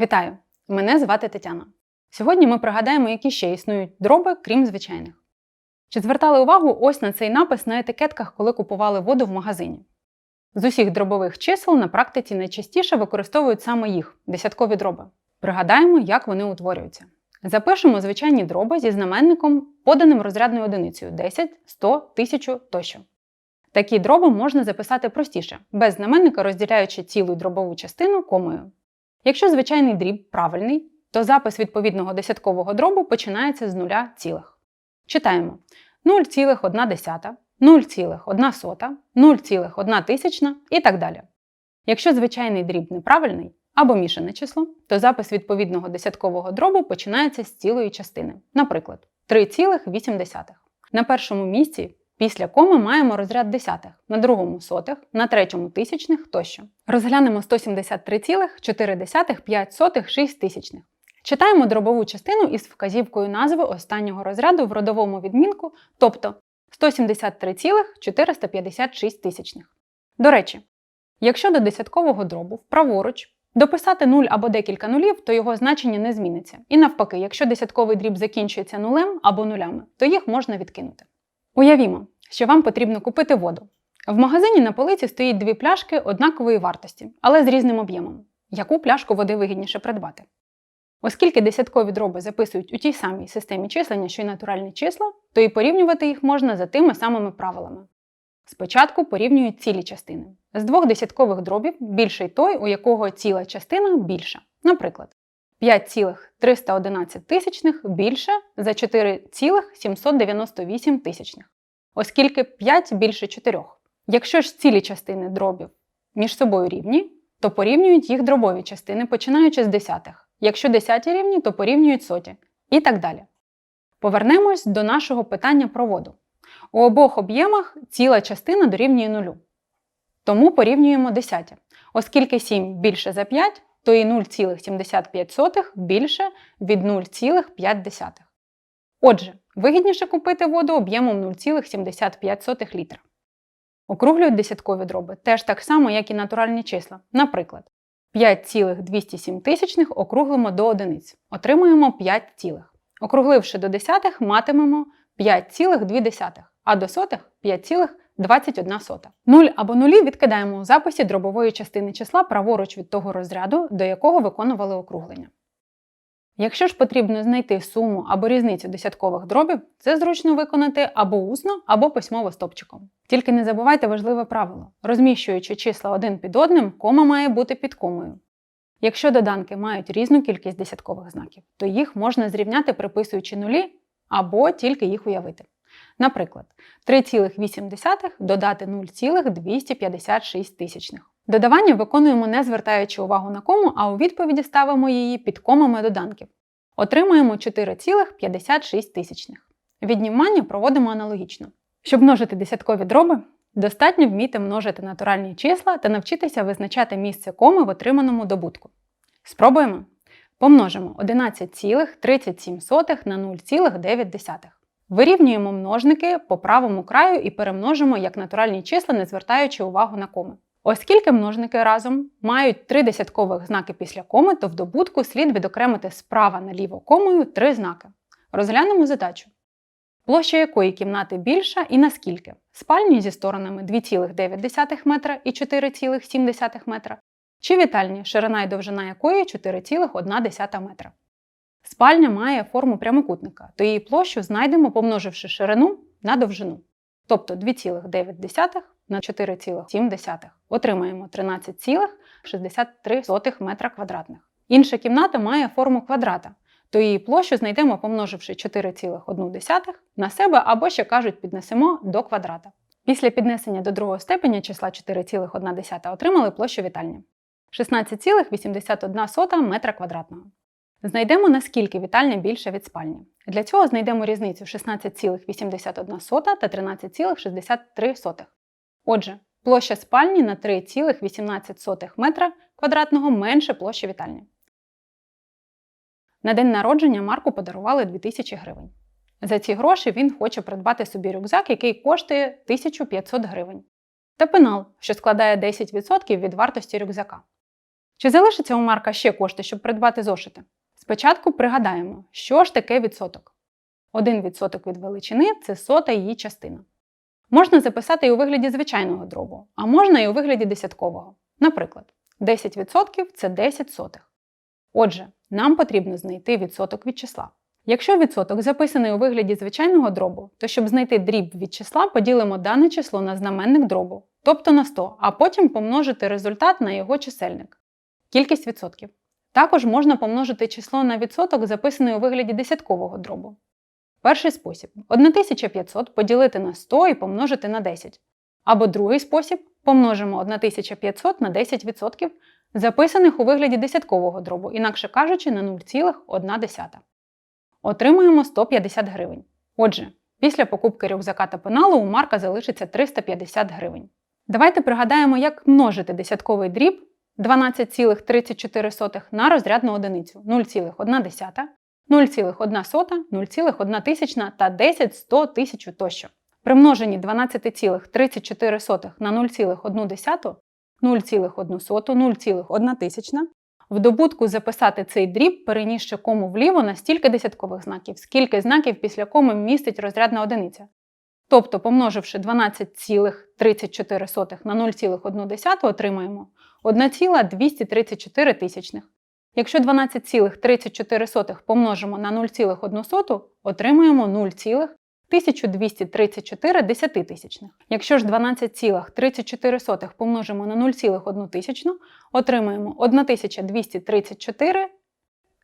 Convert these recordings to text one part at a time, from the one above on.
Вітаю! Мене звати Тетяна. Сьогодні ми пригадаємо, які ще існують дроби, крім звичайних. Чи звертали увагу ось на цей напис на етикетках, коли купували воду в магазині? З усіх дробових чисел на практиці найчастіше використовують саме їх десяткові дроби. Пригадаємо, як вони утворюються. Запишемо звичайні дроби зі знаменником, поданим розрядною одиницею 10, 100, 1000 тощо. Такі дроби можна записати простіше, без знаменника розділяючи цілу дробову частину комою. Якщо звичайний дріб правильний, то запис відповідного десяткового дробу починається з нуля цілих. Читаємо 0,1, 0,1, 0,1 тисячна і так далі. Якщо звичайний дріб неправильний або мішане число, то запис відповідного десяткового дробу починається з цілої частини, наприклад, 3,8. На першому місці після коми маємо розряд десятих, на другому сотих, на третьому тисячних тощо. Розглянемо 173,4 тисячних. Читаємо дробову частину із вказівкою назви останнього розряду в родовому відмінку, тобто 173,456 тисячних. До речі, якщо до десяткового дробу вправоруч дописати 0 або декілька нулів, то його значення не зміниться. І навпаки, якщо десятковий дріб закінчується нулем або нулями, то їх можна відкинути. Уявімо, що вам потрібно купити воду. В магазині на полиці стоїть дві пляшки однакової вартості, але з різним об'ємом. Яку пляшку води вигідніше придбати? Оскільки десяткові дроби записують у тій самій системі числення, що й натуральні числа, то і порівнювати їх можна за тими самими правилами. Спочатку порівнюють цілі частини. З двох десяткових дробів більший той, у якого ціла частина більша. Наприклад, 5,311 тисячних більше за 4,798 тисячних, оскільки 5 більше 4. Якщо ж цілі частини дробів між собою рівні, то порівнюють їх дробові частини, починаючи з десятих. Якщо десяті рівні, то порівнюють соті. І так далі. Повернемось до нашого питання про воду. У обох об'ємах ціла частина дорівнює нулю. Тому порівнюємо десяті. Оскільки 7 більше за 5, то і 0,75 більше від 0,5. Отже, вигідніше купити воду об'ємом 0,75 літра. Округлюють десяткові дроби теж так само, як і натуральні числа. Наприклад, 5,207 тисячних округлимо до одиниць. Отримуємо 5 цілих. Округливши до десятих, матимемо 5,2, а до сотих 5,21 сота. Нуль або нулі відкидаємо у записі дробової частини числа праворуч від того розряду, до якого виконували округлення. Якщо ж потрібно знайти суму або різницю десяткових дробів, це зручно виконати або усно, або письмово стопчиком. Тільки не забувайте важливе правило: розміщуючи числа один під одним, кома має бути під комою. Якщо доданки мають різну кількість десяткових знаків, то їх можна зрівняти приписуючи нулі або тільки їх уявити. Наприклад, 3,8 додати 0,256 тисячних. Додавання виконуємо не звертаючи увагу на кому, а у відповіді ставимо її під комами доданків. Отримуємо 4,56 тисячних. Віднімання проводимо аналогічно. Щоб множити десяткові дроби, достатньо вміти множити натуральні числа та навчитися визначати місце коми в отриманому добутку. Спробуємо. Помножимо 11,37 на 0,9. Вирівнюємо множники по правому краю і перемножимо як натуральні числа, не звертаючи увагу на коми. Оскільки множники разом мають три десяткових знаки після коми, то в добутку слід відокремити справа наліво комою три знаки. Розглянемо задачу. Площа якої кімнати більша і наскільки? Спальні зі сторонами 2,9 метра і 4,7 метра, чи вітальні, ширина і довжина якої 4,1 метра. Спальня має форму прямокутника, то її площу знайдемо, помноживши ширину на довжину. Тобто 2,9 на 4,7. Отримаємо 13,63 метра квадратних. Інша кімната має форму квадрата, то її площу знайдемо, помноживши 4,1 на себе або ще кажуть, піднесемо до квадрата. Після піднесення до другого степеня числа 4,1 отримали площу вітальні 16,81 метра квадратного. Знайдемо, наскільки вітальня більша від спальні. Для цього знайдемо різницю 16,81 та 13,63. Отже, площа спальні на 3,18 метра квадратного менше площі вітальні. На день народження Марку подарували 2000 гривень. За ці гроші він хоче придбати собі рюкзак, який коштує 1500 гривень. Та пенал, що складає 10% від вартості рюкзака. Чи залишиться у Марка ще кошти, щоб придбати зошити? Спочатку пригадаємо, що ж таке відсоток. 1% від величини це сота її частина. Можна записати і у вигляді звичайного дробу, а можна і у вигляді десяткового. Наприклад, 10% це 10 сотих. Отже, нам потрібно знайти відсоток від числа. Якщо відсоток записаний у вигляді звичайного дробу, то щоб знайти дріб від числа, поділимо дане число на знаменник дробу, тобто на 100, а потім помножити результат на його чисельник. Кількість відсотків. Також можна помножити число на відсоток, записаний у вигляді десяткового дробу. Перший спосіб 1500 поділити на 100 і помножити на 10. Або другий спосіб помножимо 1500 на 10%, записаних у вигляді десяткового дробу, інакше кажучи, на 0,1. Отримуємо 150 гривень. Отже, після покупки рюкзака та пеналу у Марка залишиться 350 гривень. Давайте пригадаємо, як множити десятковий дріб 12,34 на розрядну одиницю 0,1, 0,1, 0,1 та 10, 100, 1000 тощо. При множенні 12,34 на 0,1, 0,1, 0,1 тисячна в добутку записати цей дріб, перенісши кому вліво на стільки десяткових знаків, скільки знаків після коми містить розрядна одиниця. Тобто, помноживши 12,34 на 0,1 отримаємо 1,234 тисячних. Якщо 12,34 помножимо на 0,1, отримуємо 0,1234 десятитисячних. Якщо ж 12,34 помножимо на 0,1 тисячну, отримаємо 1234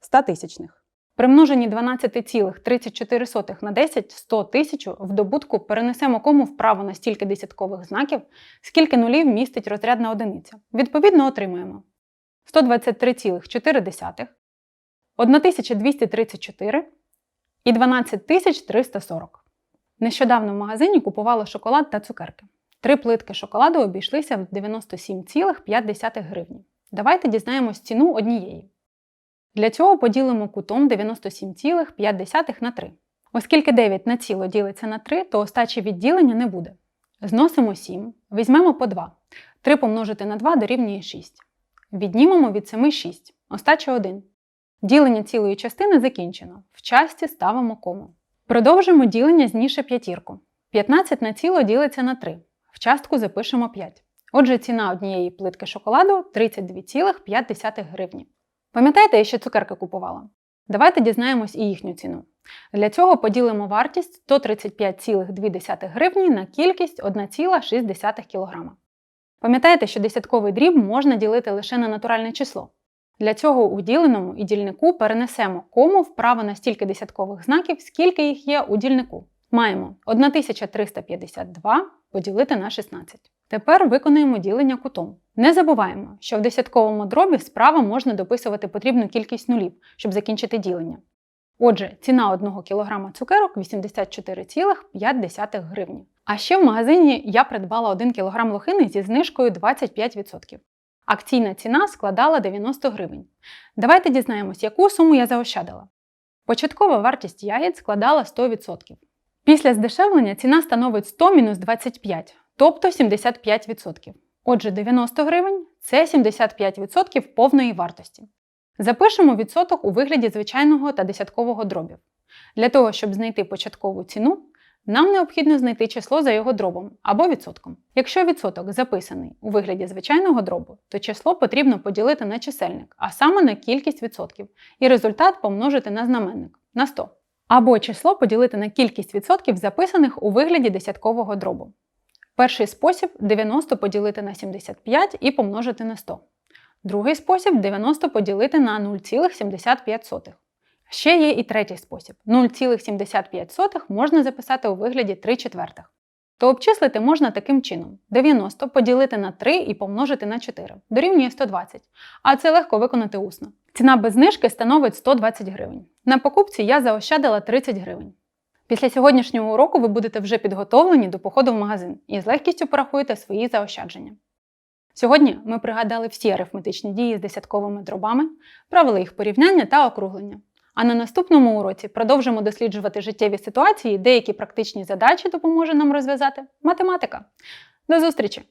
статисячних. При множенні 12,34 на 10 100 тисяч в добутку перенесемо кому вправо на стільки десяткових знаків, скільки нулів містить розрядна одиниця. Відповідно, отримуємо 123,4, 1234 і 12340. Нещодавно в магазині купувала шоколад та цукерки. Три плитки шоколаду обійшлися в 97,5 гривні. Давайте дізнаємось ціну однієї. Для цього поділимо кутом 97,5 на 3. Оскільки 9 на ціло ділиться на 3, то остачі відділення не буде. Зносимо 7, візьмемо по 2. 3 помножити на 2 дорівнює 6. Віднімемо від 7 6. Остача 1. Ділення цілої частини закінчено. В часті ставимо кому. Продовжимо ділення з ніше п'ятірку. 15 на ціло ділиться на 3. В частку запишемо 5. Отже, ціна однієї плитки шоколаду 32,5 гривні. Пам'ятаєте, я ще цукерки купувала? Давайте дізнаємось і їхню ціну. Для цього поділимо вартість 135,2 гривні на кількість 1,6 кг. Пам'ятаєте, що десятковий дріб можна ділити лише на натуральне число. Для цього у діленому і дільнику перенесемо кому вправо на стільки десяткових знаків, скільки їх є у дільнику. Маємо 1352 поділити на 16. Тепер виконуємо ділення кутом. Не забуваємо, що в десятковому дробі справа можна дописувати потрібну кількість нулів, щоб закінчити ділення. Отже, ціна 1 кг цукерок 84,5 гривні. А ще в магазині я придбала 1 кг лохини зі знижкою 25%. Акційна ціна складала 90 гривень. Давайте дізнаємось, яку суму я заощадила. Початкова вартість ягід складала 100%. Після здешевлення ціна становить 100 мінус 25, тобто 75%. Отже, 90 гривень це 75% повної вартості. Запишемо відсоток у вигляді звичайного та десяткового дробів. Для того, щоб знайти початкову ціну, нам необхідно знайти число за його дробом або відсотком. Якщо відсоток записаний у вигляді звичайного дробу, то число потрібно поділити на чисельник, а саме на кількість відсотків, і результат помножити на знаменник на 100. Або число поділити на кількість відсотків, записаних у вигляді десяткового дробу. Перший спосіб 90 поділити на 75 і помножити на 100. Другий спосіб 90 поділити на 0,75. Ще є і третій спосіб. 0,75 можна записати у вигляді 3 четвертих. То обчислити можна таким чином: 90 поділити на 3 і помножити на 4 дорівнює 120. А це легко виконати усно. Ціна без знижки становить 120 гривень. На покупці я заощадила 30 гривень. Після сьогоднішнього уроку ви будете вже підготовлені до походу в магазин і з легкістю порахуєте свої заощадження. Сьогодні ми пригадали всі арифметичні дії з десятковими дробами, правила їх порівняння та округлення. А на наступному уроці продовжимо досліджувати життєві ситуації, деякі практичні задачі допоможе нам розв'язати математика. До зустрічі!